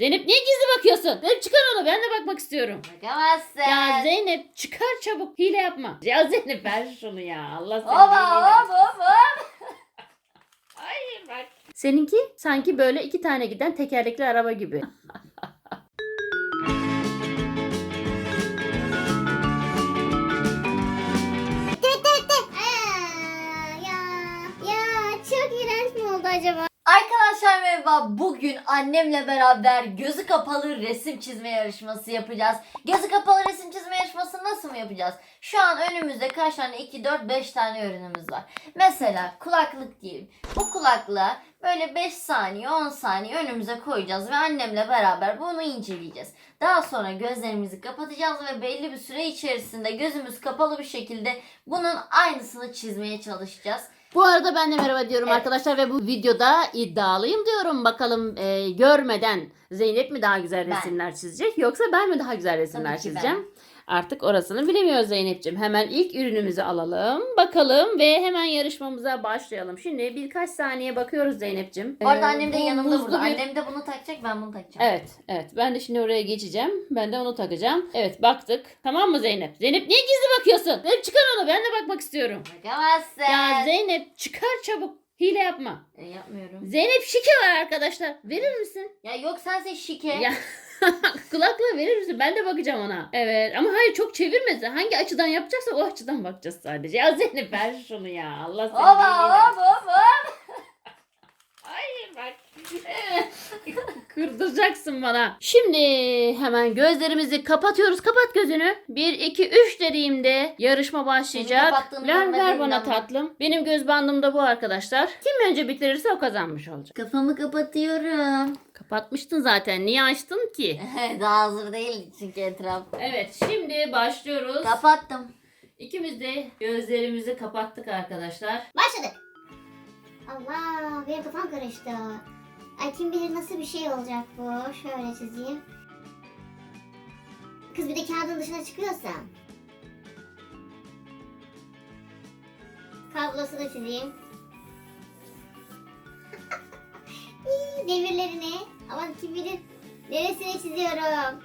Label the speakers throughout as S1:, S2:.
S1: Zeynep niye gizli bakıyorsun? Zeynep çıkar onu ben de bakmak istiyorum.
S2: Bakamazsın.
S1: Ya Zeynep çıkar çabuk. Hile yapma. Ya Zeynep ver şunu ya. Allah seni versin.
S2: hop hop.
S1: Hayır bak. Seninki sanki böyle iki tane giden tekerlekli araba gibi.
S3: ya, ya çok iğrenç mi oldu acaba?
S2: Arkadaşlar merhaba. Bugün annemle beraber gözü kapalı resim çizme yarışması yapacağız. Gözü kapalı resim çizme yarışması nasıl mı yapacağız? Şu an önümüzde kaç tane? 2, 4, 5 tane ürünümüz var. Mesela kulaklık diyelim. Bu kulaklığa böyle 5 saniye 10 saniye önümüze koyacağız ve annemle beraber bunu inceleyeceğiz. Daha sonra gözlerimizi kapatacağız ve belli bir süre içerisinde gözümüz kapalı bir şekilde bunun aynısını çizmeye çalışacağız.
S1: Bu arada ben de merhaba diyorum
S2: Evet.
S1: arkadaşlar ve bu videoda iddialıyım diyorum. Bakalım e, görmeden Zeynep mi daha güzel
S2: Ben.
S1: resimler çizecek yoksa ben mi daha güzel resimler
S2: Tabii
S1: çizeceğim? Artık orasını bilemiyoruz Zeynep'ciğim. Hemen ilk ürünümüzü alalım. Bakalım ve hemen yarışmamıza başlayalım. Şimdi birkaç saniye bakıyoruz Zeynep'ciğim.
S2: Bu arada
S1: Ee,
S2: annem de
S1: bu
S2: yanımda
S1: buzlu
S2: burada.
S1: bir-
S2: Annem de bunu takacak ben bunu takacağım.
S1: Evet, evet. Ben de şimdi oraya geçeceğim. Ben de onu takacağım. Evet, baktık. Tamam mı Zeynep? Zeynep niye gizli bakıyorsun? Zeynep çıkar onu. Ben de bakmak istiyorum.
S2: Bakamazsın.
S1: Ya Zeynep çıkar çabuk. Hile yapma.
S2: E, yapmıyorum.
S1: Zeynep şike var arkadaşlar. Verir misin?
S2: Ya yok sense şike.
S1: Ya kulaklığı verir misin? Ben de bakacağım ona. Evet ama hayır çok çevirmez. Hangi açıdan yapacaksa o açıdan bakacağız sadece. Ya Zeynep ver şunu ya. Allah seni versin.
S2: hop hop.
S1: Hayır bak. Kırdıracaksın bana. Şimdi hemen gözlerimizi kapatıyoruz. Kapat gözünü. 1, 2, 3 dediğimde yarışma başlayacak.
S2: kapattığını
S1: Ver, ver bana
S2: mi?
S1: tatlım. Benim göz bandım da bu arkadaşlar. Kim önce bitirirse o kazanmış olacak.
S2: Kafamı kapatıyorum.
S1: Kapatmıştın zaten. Niye açtın ki?
S2: Daha hazır değil çünkü etraf.
S1: Evet şimdi başlıyoruz.
S2: Kapattım.
S1: İkimiz de gözlerimizi kapattık arkadaşlar.
S3: Başladık. Allah benim kafam karıştı. Ay kim bilir nasıl bir şey olacak bu. Şöyle çizeyim. Kız bir de kağıdın dışına çıkıyorsa. Kablosu da çizeyim. İyi, Demirlerini. Aman kim bilir neresine çiziyorum.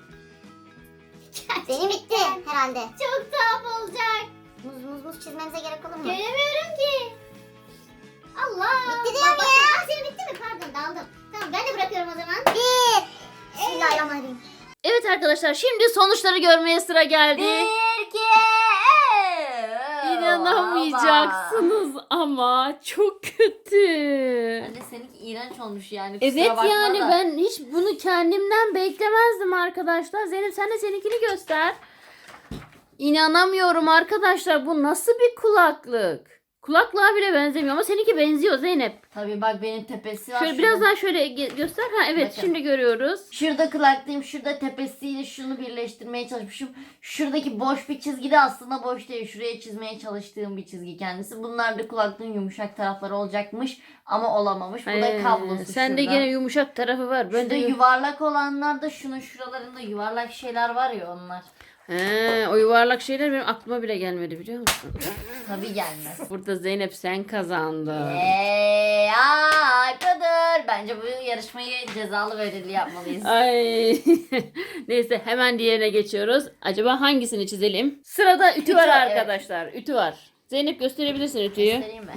S3: Benim bitti herhalde. Çok tuhaf olacak. Muz muz muz çizmemize gerek olur mu? Göremiyorum ki. Allah. Bitti diyorum ya. Aa, senin bitti mi? Pardon daldım. Tamam ben de bırakıyorum o zaman. Bir. Bismillahirrahmanirrahim.
S1: Evet arkadaşlar şimdi sonuçları görmeye sıra geldi.
S2: Bir,
S1: İnanamayacaksınız ama çok kötü.
S2: Anne seninki iğrenç olmuş yani.
S1: Evet
S2: bakma
S1: yani
S2: da.
S1: ben hiç bunu kendimden beklemezdim arkadaşlar. Zeynep sen de seninkini göster. İnanamıyorum arkadaşlar bu nasıl bir kulaklık? Kulaklığa bile benzemiyor ama seninki benziyor Zeynep.
S2: Tabii bak benim tepesi var.
S1: Şöyle
S2: şurada.
S1: biraz daha şöyle ge- göster. Ha evet
S2: Bakın.
S1: şimdi görüyoruz.
S2: Şurada kulaklığım, şurada tepesiyle şunu birleştirmeye çalışmışım. Şuradaki boş bir çizgi de aslında boş değil. Şuraya çizmeye çalıştığım bir çizgi kendisi. Bunlar da kulaklığın yumuşak tarafları olacakmış ama olamamış. Bu da
S1: Ee,
S2: kablosu
S1: Sen de
S2: şurada.
S1: gene yumuşak tarafı var. Ben
S2: Şurada
S1: de yu-
S2: yuvarlak olanlar da şunun şuralarında yuvarlak şeyler var ya onlar.
S1: He, o yuvarlak şeyler benim aklıma bile gelmedi biliyor musun?
S2: Tabii gelmez.
S1: Burada Zeynep sen kazandın.
S2: Eee arkadaşlar. Bence bu yarışmayı cezalı ve ödüllü yapmalıyız.
S1: Ay. Neyse hemen diğerine geçiyoruz. Acaba hangisini çizelim? Sırada ütü,
S2: Ütü
S1: var
S2: var, evet.
S1: arkadaşlar. Ütü var. Zeynep gösterebilirsin ütüyü.
S2: Göstereyim mi?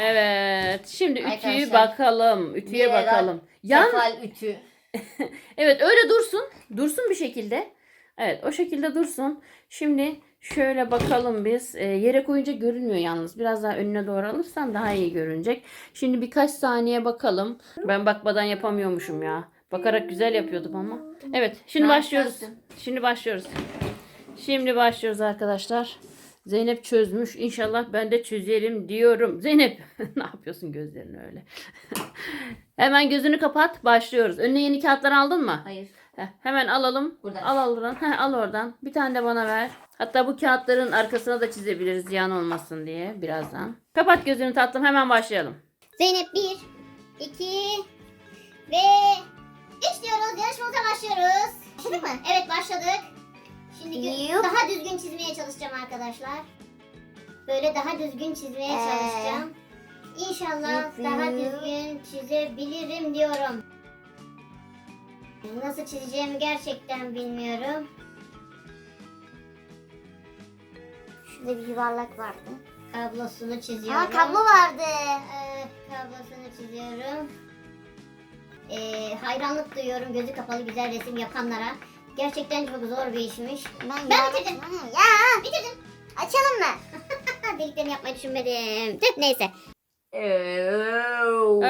S1: Evet. Şimdi ütüyü
S2: Arkadaşlar,
S1: bakalım. Ütüye bakalım. Yan
S2: ütü.
S1: Evet öyle dursun. Dursun bir şekilde. Evet o şekilde dursun. Şimdi şöyle bakalım biz. Ee, yere koyunca görünmüyor yalnız. Biraz daha önüne doğru alırsan daha iyi görünecek. Şimdi birkaç saniye bakalım. Ben bakmadan yapamıyormuşum ya. Bakarak güzel yapıyordum ama. Evet şimdi başlıyoruz. Şimdi başlıyoruz. Şimdi başlıyoruz arkadaşlar. Zeynep çözmüş. İnşallah ben de çözerim diyorum. Zeynep ne yapıyorsun gözlerini öyle? Hemen gözünü kapat. Başlıyoruz. Önüne yeni kağıtlar aldın mı?
S2: Hayır.
S1: Heh, hemen alalım.
S2: Buradan.
S1: Al oradan. Heh, al oradan. Bir tane de bana ver. Hatta bu kağıtların arkasına da çizebiliriz ziyan olmasın diye birazdan. Kapat gözünü tatlım hemen başlayalım.
S3: Zeynep 1, 2 ve 3 diyoruz. Yarışmamıza başlıyoruz. Başladık mı? Evet başladık. Şimdi gö- daha düzgün çizmeye çalışacağım arkadaşlar. Böyle daha düzgün çizmeye
S2: Ee?
S3: çalışacağım. İnşallah daha düzgün çizebilirim diyorum. Nasıl çizeceğimi gerçekten bilmiyorum. Şurada bir yuvarlak vardı. Kablosunu çiziyorum.
S4: Aa kablo vardı.
S3: Evet, kablosunu çiziyorum. Ee, hayranlık duyuyorum gözü kapalı güzel resim yapanlara. Gerçekten çok zor bir işmiş.
S4: Ben,
S3: Ben bitirdim.
S4: Ya
S3: Bitirdim.
S4: açalım mı?
S3: Deliklerini yapmayı düşünmedim. Tüh, neyse.
S1: Oo,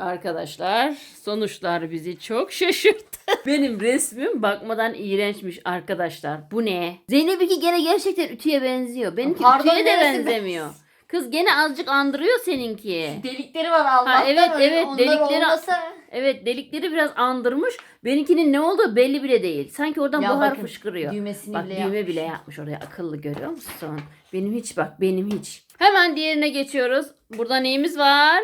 S1: arkadaşlar sonuçlar bizi çok şaşırttı. Benim resmim bakmadan iğrençmiş arkadaşlar. Bu ne? Zeynep'inki gene gerçekten ütüye benziyor. Benimki
S2: Pardon,
S1: ütüye de
S2: neresi
S1: benzemiyor. Kız gene azıcık andırıyor seninki.
S2: Delikleri var Allah'tan.
S1: evet,
S2: öyle
S1: evet,
S2: onlar
S1: delikleri-
S2: olmasa-
S1: Evet delikleri biraz andırmış. Benimkinin ne olduğu belli bile değil. Sanki oradan
S2: Ya
S1: buhar
S2: bakın,
S1: fışkırıyor.
S2: Düğmesini
S1: Bak
S2: bile
S1: düğme
S2: yapmış.
S1: bile yapmış oraya akıllı görüyor musun? Benim hiç bak benim hiç. Hemen diğerine geçiyoruz. Burada neyimiz var?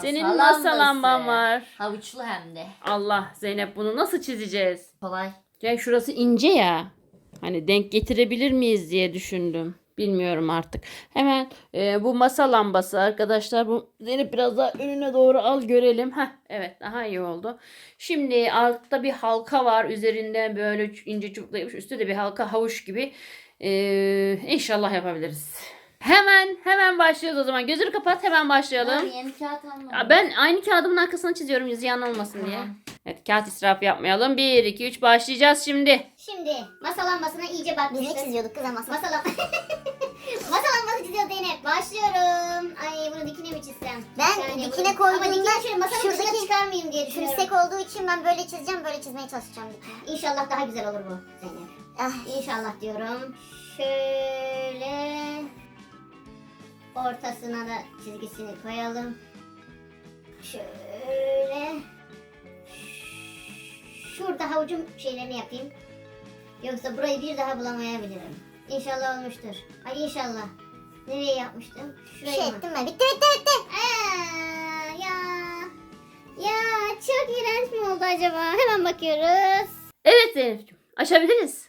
S1: Senin
S2: Masa
S1: lamban var.
S2: Havuçlu hem de.
S1: Allah Zeynep bunu nasıl çizeceğiz?
S2: Kolay.
S1: Ya şurası ince ya. Hani denk getirebilir miyiz diye düşündüm. Bilmiyorum artık. Hemen e, bu masa lambası arkadaşlar. Bu Zeynep biraz daha önüne doğru al görelim. Heh, evet daha iyi oldu. Şimdi altta bir halka var. Üzerinden böyle ince çubukla yapmış. Üstte de bir halka havuç gibi. E, inşallah yapabiliriz. Hemen hemen başlıyoruz o zaman. Gözünü kapat hemen başlayalım.
S2: Dur, yeni kağıt almadım.
S1: Ya Ben aynı kağıdımın arkasına çiziyorum ziyan olmasın diye.
S2: Tamam.
S1: Evet kağıt israfı yapmayalım. 1, 2, 3 başlayacağız şimdi.
S3: Şimdi masa lambasına iyice
S4: Biz
S3: bakmıştık.
S4: ne çiziyorduk kız ama?
S3: Masa lambası. masa lambası çiziyor Zeynep. Başlıyorum. Ay bunu dikine mi çizsem?
S4: Ben
S3: Yani
S4: dikine
S3: bunu-
S4: koyduğumda
S3: şöyle masanın dışına
S4: şuradaki
S3: çıkarmayayım diye düşünüyorum.
S4: Tümsek olduğu için ben böyle çizeceğim, böyle çizmeye çalışacağım dikine.
S3: İnşallah daha güzel olur bu Zeynep.
S4: Ah,
S3: İnşallah diyorum. Şöyle ortasına da çizgisini koyalım. Şöyle şurada havucum şeylerini yapayım. Yoksa burayı bir daha bulamayabilirim. İnşallah olmuştur. Ay inşallah. Nereye yapmıştım?
S4: bir
S3: Şuraya
S4: şey
S3: mı?
S4: ettim mi? Bitti bitti bitti.
S3: Aa, ya. Ya çok iğrenç mi oldu acaba? Hemen bakıyoruz.
S1: Evet Zeynep'ciğim açabiliriz.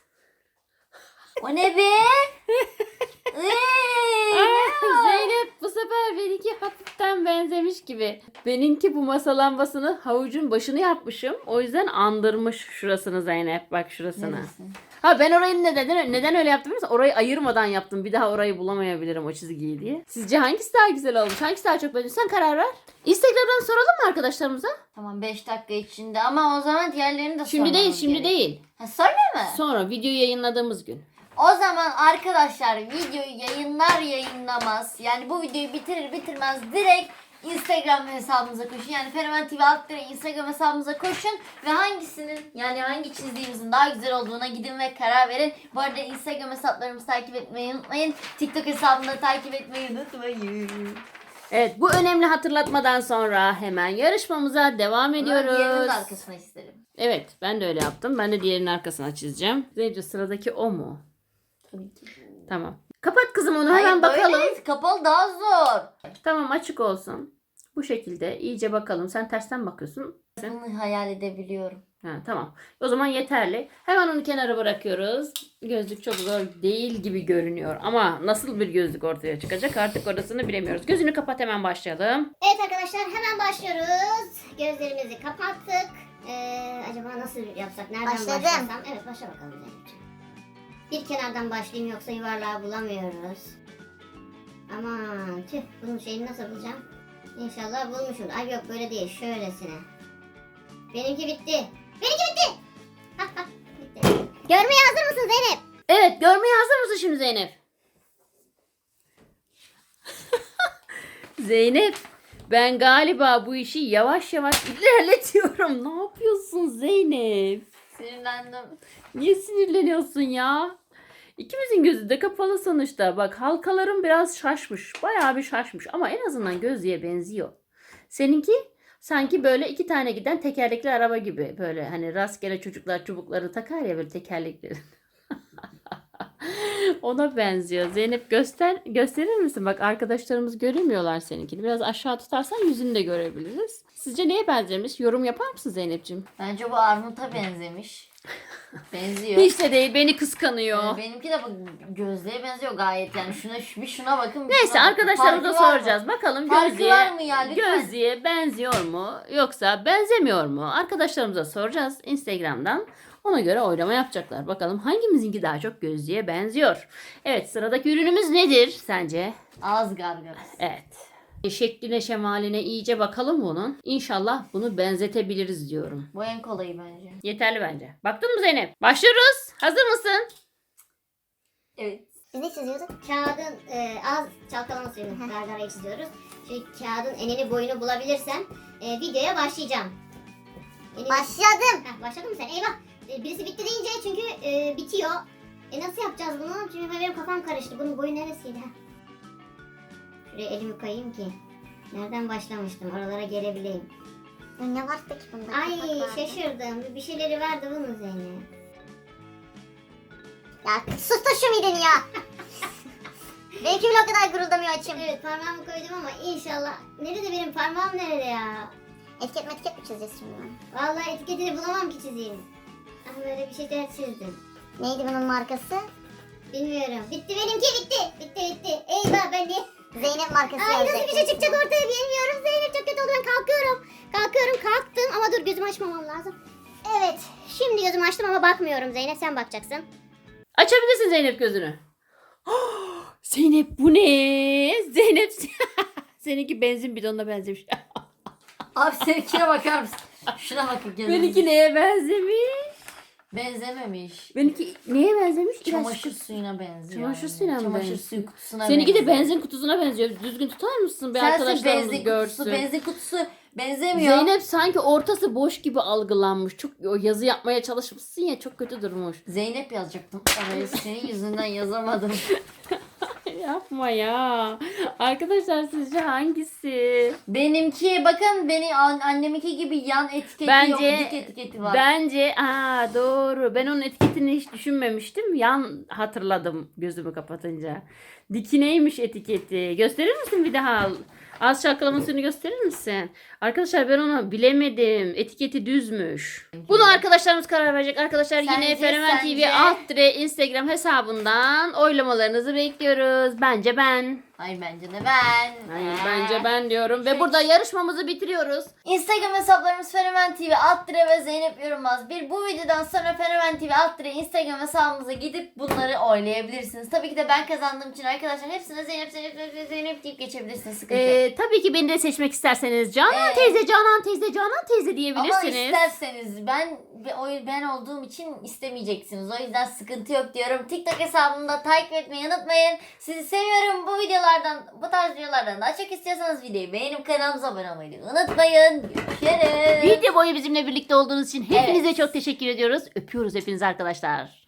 S2: O ne be? Iy,
S1: Aa, Zeynep bu sefer benimki benzemiş gibi. Benimki bu masa lambasını havucun başını yapmışım. O yüzden andırmış şurasını Zeynep. Bak şurasını.
S2: Neresi?
S1: Ha ben orayı neden neden öyle yaptım biliyor musun? Orayı ayırmadan yaptım. Bir daha orayı bulamayabilirim o çizgiyi diye. Sizce hangisi daha güzel olmuş? Hangisi daha çok beğendin? Sen karar ver. Instagram'dan soralım mı arkadaşlarımıza?
S2: Tamam 5 dakika içinde ama o zaman diğerlerini de
S1: Şimdi değil,
S2: sormamız
S1: şimdi
S2: gerek.
S1: değil.
S2: Ha, sonra mı?
S1: Sonra videoyu yayınladığımız gün.
S2: O zaman arkadaşlar videoyu yayınlar yayınlamaz yani bu videoyu bitirir bitirmez direkt Instagram hesabımıza koşun. Yani Fenomen TV alt dire Instagram hesabımıza koşun ve hangisinin yani hangi çizdiğimizin daha güzel olduğuna gidin ve karar verin. Bu arada Instagram hesaplarımızı takip etmeyi unutmayın. TikTok hesabını da takip etmeyi unutmayın.
S1: Evet bu önemli hatırlatmadan sonra hemen yarışmamıza devam
S2: diğerinin
S1: ediyoruz.
S2: de arkasına isterim.
S1: Evet ben de öyle yaptım. Ben de diğerinin arkasına çizeceğim. Zeynep'ciğim sıradaki o mu?
S2: Tabii ki.
S1: Tamam. Kapat kızım onu
S2: Hayır,
S1: hemen bakalım.
S2: değil, Kapalı daha zor.
S1: Tamam açık olsun. Bu şekilde iyice bakalım. Sen tersten bakıyorsun.
S2: Bunu hayal edebiliyorum.
S1: Ha, tamam. O zaman yeterli. Hemen onu kenara bırakıyoruz. Gözlük çok zor değil gibi görünüyor. Ama nasıl bir gözlük ortaya çıkacak artık orasını bilemiyoruz. Gözünü kapat hemen başlayalım.
S3: Evet arkadaşlar hemen başlıyoruz. Gözlerimizi kapattık. Ee, acaba nasıl yapsak? Nereden
S4: Başladım.
S3: başlasam? Evet başla bakalım Zeynep'ciğim. Bir kenardan başlayayım yoksa yuvarlağı bulamıyoruz. Aman tüh bunun şeyini nasıl bulacağım? İnşallah bulmuşum. Ay yok böyle değil şöylesine. Benimki bitti. Benimki bitti. bitti. Görmeye hazır mısın Zeynep?
S1: Evet görmeye hazır mısın şimdi Zeynep? Zeynep ben galiba bu işi yavaş yavaş ilerletiyorum. Ne yapıyorsun Zeynep?
S2: Sinirlendim.
S1: Niye sinirleniyorsun ya? İkimizin gözü de kapalı sonuçta. Bak halkalarım biraz şaşmış. Bayağı bir şaşmış ama en azından gözlüğe benziyor. Seninki sanki böyle iki tane giden tekerlekli araba gibi. Böyle hani rastgele çocuklar çubukları takar ya böyle tekerlekleri. Ona benziyor. Zeynep göster gösterir misin? Bak arkadaşlarımız göremiyorlar seninkini. Biraz aşağı tutarsan yüzünü de görebiliriz. Sizce neye benzemiş? Yorum yapar mısın Zeynep'ciğim?
S2: Bence bu armuta benzemiş. Benziyor.
S1: Hiç de değil beni kıskanıyor.
S2: Ee, Benimki de bak gözlüğe benziyor gayet yani şuna şu- bir şuna bakın. bir
S1: Neyse
S2: şuna bakın.
S1: arkadaşlarımıza
S2: Farkı var mı?
S1: soracağız. Bakalım
S2: Farkı var mı ya lütfen?
S1: Gözlü'ye benziyor mu yoksa benzemiyor mu? Arkadaşlarımıza soracağız Instagram'dan. Ona göre oylama yapacaklar. Bakalım hangimizinki daha çok Gözlü'ye benziyor. Evet sıradaki ürünümüz nedir sence?
S2: Ağız gargarası.
S1: Evet. Şekline şemaline iyice bakalım bunun. İnşallah bunu benzetebiliriz diyorum.
S2: Bu en kolayı bence.
S1: Yeterli bence. Baktın mı Zeynep? Başlıyoruz. Hazır mısın?
S2: Evet.
S4: Biz ne çiziyorduk?
S3: Kağıdın e, az çalkalama suyunu gargarayı çiziyoruz. Şu kağıdın enini boyunu bulabilirsem e, videoya başlayacağım. Enini-
S4: Başladım.
S3: Heh, başladın mı sen? Eyvah. E, birisi bitti deyince çünkü e, bitiyor. E nasıl yapacağız bunu? Çünkü benim kafam karıştı. Bunun boyu neresiydi? Şuraya elimi koyayım ki. Nereden başlamıştım? Oralara gelebileyim.
S4: Ne var peki bunda?
S3: Ay şaşırdım. Bir- şeyleri vardı bunun Zeynep.
S4: Ya sus da şu mideni ya. Benimki bile o kadar guruldamıyor açım.
S3: Evet parmağımı koydum ama inşallah. Nerede benim parmağım nerede ya?
S4: Etiket metiket mi çizeceğiz şimdi? bunu?
S3: Vallahi etiketini bulamam ki çizeyim. Ah böyle bir şeyler çizdim.
S4: Neydi bunun markası?
S3: Bilmiyorum. Bitti benimki bitti. Bitti bitti. Eyvah ben niye?
S4: Zeynep markası
S3: Ay nasıl bir şey çıkacak ortaya bilmiyorum. Zeynep çok kötü oldu ben kalkıyorum. Kalkıyorum kalktım ama dur gözümü açmamam lazım. Evet şimdi gözümü açtım ama bakmıyorum Zeynep sen bakacaksın.
S1: Açabilirsin Zeynep gözünü. Zeynep bu ne? Zeynep seninki benzin bidonuna benzemiş.
S2: Abi seninkine bakar mısın? Şuna bakın gözünüzü.
S1: Benimki neye benzemiş?
S2: Benzememiş.
S1: Benimki neye benzemiş? İlaç
S2: Çamaşır
S1: kutusu.
S2: suyuna benziyor.
S1: Çamaşır suyuna mı
S2: Çamaşır
S1: benziyor?
S2: suyu kutusuna
S1: Seninki de benzin kutusuna benziyor. Düzgün tutar mısın? Bir
S2: Sensin
S1: arkadaşlarımız
S2: benzin
S1: görsün.
S2: kutusu, benzin kutusu benzemiyor.
S1: Zeynep sanki ortası boş gibi algılanmış. Çok o yazı yapmaya çalışmışsın ya çok kötü durmuş.
S2: Zeynep yazacaktım. Senin yüzünden yazamadım.
S1: Yapma ya. Arkadaşlar sizce hangisi?
S2: Benimki bakın beni an- anneminki gibi yan etiketi
S1: Bence-
S2: yok. Dik etiketi var.
S1: Bence aa doğru. Ben onun etiketini hiç düşünmemiştim. Yan hatırladım gözümü kapatınca. Dikineymiş etiketi. Gösterir misin bir daha? Az şarkılamasını gösterir misin? Arkadaşlar ben onu bilemedim. Etiketi düzmüş. Bunu arkadaşlarımız karar verecek. Arkadaşlar yine
S2: Sence,
S1: Fenomen TV
S2: sence?
S1: alt dire Instagram hesabından oylamalarınızı bekliyoruz. Bence ben.
S2: Hayır bence de ben.
S1: Hayır,
S2: Ee.
S1: bence ben diyorum. Ve burada yarışmamızı bitiriyoruz.
S2: Instagram hesaplarımız Fenomen TV alt dire ve Zeynep Yorulmaz. Bir bu videodan sonra Fenomen TV alt dire Instagram hesabımıza gidip bunları oylayabilirsiniz. Tabii ki de ben kazandığım için arkadaşlar hepsine Zeynep Zeynep Zeynep, Zeynep deyip geçebilirsiniz. Sıkıntı yok.
S1: Ee, tabii ki beni de seçmek isterseniz Canan
S2: Ee,
S1: teyze, Canan teyze, Canan teyze
S2: Ama
S1: diyebilirsiniz.
S2: isterseniz ben ben- ben olduğum için istemeyeceksiniz. O yüzden sıkıntı yok diyorum. TikTok hesabımda takip etmeyi unutmayın. Sizi seviyorum. Bu videolardan, bu tarz videolardan daha çok istiyorsanız videoyu beğenip kanalımıza abone olmayı unutmayın. Görüşürüz.
S1: Video boyu bizimle birlikte olduğunuz için hepinize
S2: Evet.
S1: çok teşekkür ediyoruz. Öpüyoruz hepinizi arkadaşlar.